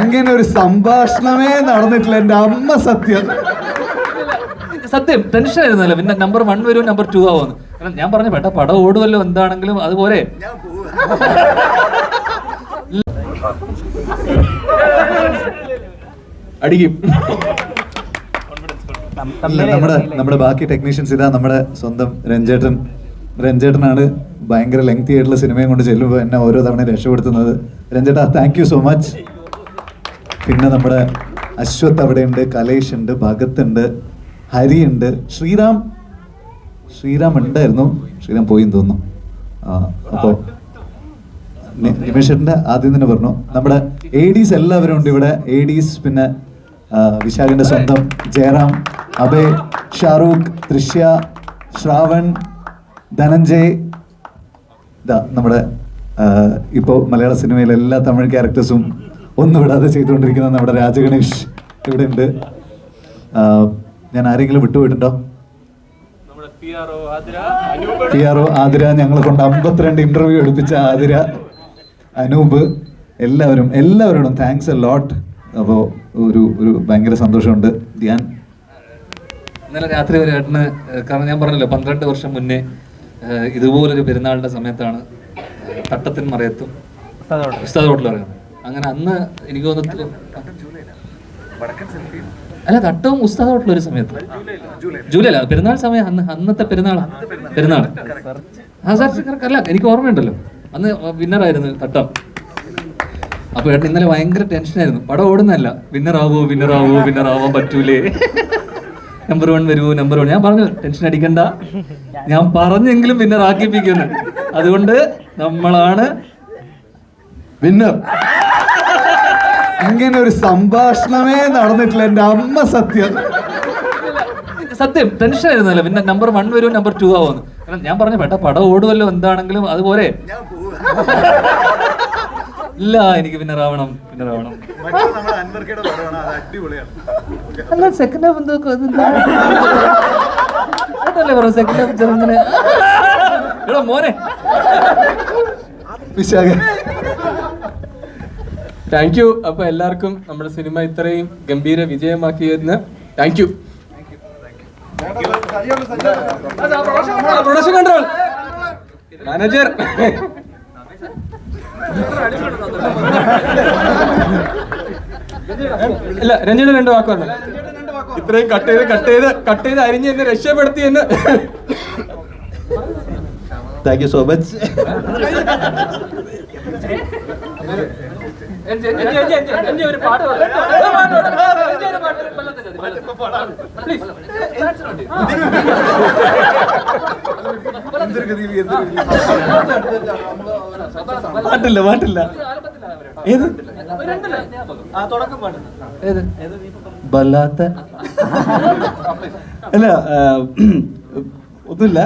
ഇങ്ങനെ ഒരു സംഭാഷണമേ നടന്നിട്ടില്ല എന്റെ അമ്മ സത്യം. സത്യം ടെൻഷൻ ആയിരുന്നല്ലോ. പിന്നെ നമ്പർ വൺ വരും നമ്പർ ടു ആവുമെന്ന് കാരണം ഞാൻ പറഞ്ഞു പെട്ട പടം ഓടുമല്ലോ എന്താണെങ്കിലും അതുപോലെ. അടിക്കും. നമ്മുടെ നമ്മുടെ ബാക്കി ടെക്നീഷ്യൻസ് ഇതാ നമ്മുടെ സ്വന്തം രഞ്ജേട്ടൻ. രഞ്ജേട്ടനാണ് ഭയങ്കര ലെങ്തി ആയിട്ടുള്ള സിനിമയും കൊണ്ട് ചെല്ലുമ്പോൾ എന്നെ ഓരോ തവണ രക്ഷപ്പെടുത്തുന്നത്. രഞ്ജേട്ടാ താങ്ക് യു സോ മച്ച് പിന്നെ നമ്മുടെ അശ്വത്ത് അവിടെയുണ്ട് കലേഷ് ഉണ്ട് ഭഗത് ഉണ്ട് ഹരി ഉണ്ട് ശ്രീറാം ശ്രീറാം ഉണ്ടായിരുന്നു. ശ്രീറാം പോയി തോന്നുന്നു. അപ്പോൾ നിമിഷന്റെ ആദ്യം തന്നെ പറഞ്ഞു. നമ്മുടെ എ എല്ലാവരും ഉണ്ട് ഇവിടെ. എ പിന്നെ വിശാലിന്റെ സ്വന്തം ജയറാം അഭയ് ഷാറൂഖ് ദൃശ്യ ശ്രാവൺ ധനഞ്ജയ്. ഇതാ നമ്മുടെ ഇപ്പോൾ മലയാള സിനിമയിലെ എല്ലാ തമിഴ് ക്യാരക്ടേഴ്സും ഒന്നും വിടാതെ ചെയ്തുകൊണ്ടിരിക്കുന്ന നമ്മുടെ രാജഗണേഷ് ഇവിടെ ഉണ്ട്. ഞാൻ ആരെങ്കിലും വിട്ടുപോയിട്ടുണ്ടോ? പി ആർ ഒ ആതിര ഞങ്ങളെ കൊണ്ട് അമ്പത്തിരണ്ട് ഇന്റർവ്യൂ എടുപ്പിച്ച ആതിര അനൂപ് എല്ലാവരും എല്ലാവരോടും താങ്ക്സ് എ ലോട്ട് അപ്പോൾ ഒരു ഒരു ഭയങ്കര സന്തോഷമുണ്ട്. ധ്യാൻ. ഇന്നലെ രാത്രി ഒരു ഏട്ടന് കാരണം ഞാൻ പറഞ്ഞല്ലോ പന്ത്രണ്ട് വർഷം മുന്നേ ഇതുപോലൊരു പെരുന്നാളിന്റെ സമയത്താണ് തട്ടത്തിന് തട്ടത്തിൻ മറയത്തും ഉസ്താദ് ഹോട്ടൽ. ഇറങ്ങുന്നത് അങ്ങനെ അന്ന് എനിക്ക് തോന്നുന്നു അല്ല തട്ടവും ഉസ്താദോട്ടുള്ള ഒരു സമയത്ത്. ജൂലൈ അല്ല പെരുന്നാൾ സമയം അന്ന് അന്നത്തെ പെരുന്നാൾ. പെരുന്നാൾ. ആ സാർ അല്ല എനിക്ക് ഓർമ്മയുണ്ടല്ലോ. അന്ന് വിന്നറായിരുന്നു തട്ടം. അപ്പൊ ഏട്ടൻ ഇന്നലെ ഭയങ്കര ടെൻഷനായിരുന്നു. പടം ഓടുന്നല്ല വിന്നറാവോ വിന്നറാവോ വിന്നറാവാൻ പറ്റൂലേ. നമ്പർ വൺ വരുമോ നമ്പർ വൺ ഞാൻ പറഞ്ഞു ടെൻഷൻ അടിക്കണ്ട. ഞാൻ പറഞ്ഞെങ്കിലും വിന്നർ ആക്കിപ്പിക്കുന്നു. അതുകൊണ്ട് നമ്മളാണ് വിന്നർ ഇങ്ങനെ ഒരു സംഭാഷണമേ നടന്നിട്ടില്ല എന്റെ അമ്മ സത്യം. സത്യം ടെൻഷൻ ആയിരുന്നല്ലോ. പിന്നെ നമ്പർ വൺ വരും നമ്പർ ടു ആവുമെന്ന് കാരണം ഞാൻ പറഞ്ഞു പേട്ട പടം ഓടുമല്ലോ എന്താണെങ്കിലും അതുപോലെ. ഇല്ല എനിക്ക് വിന്നർ ആവണം വിന്നർ ആവണം അല്ല സെക്കൻഡ് ഹാഫ് എന്തോ അതല്ലേ പറഞ്ഞു സെക്കൻഡ് ഹാഫ് ചെറുങ്ങനെ. എടാ മോനെ. വിശാഖ. താങ്ക് യു അപ്പൊ എല്ലാവർക്കും നമ്മുടെ സിനിമ ഇത്രയും ഗംഭീര വിജയമാക്കിയതിന് thank you production control manager ഇല്ല രഞ്ജന രണ്ട് വാക്ക് പറഞ്ഞു ഇത്രയും കട്ട് ചെയ്ത് കട്ട് ചെയ്ത് കട്ട് ചെയ്ത് അരിഞ്ഞ് എന്നെ രക്ഷപ്പെടുത്തി എന്ന്. താങ്ക് യു സോ മച്ച് ഒരു പാട്ട് പാട്ടില്ല പാട്ടില്ല. ഏത്? ഏത്? ബല്ലാത്ത അല്ല ആ, ഒന്നുമില്ല.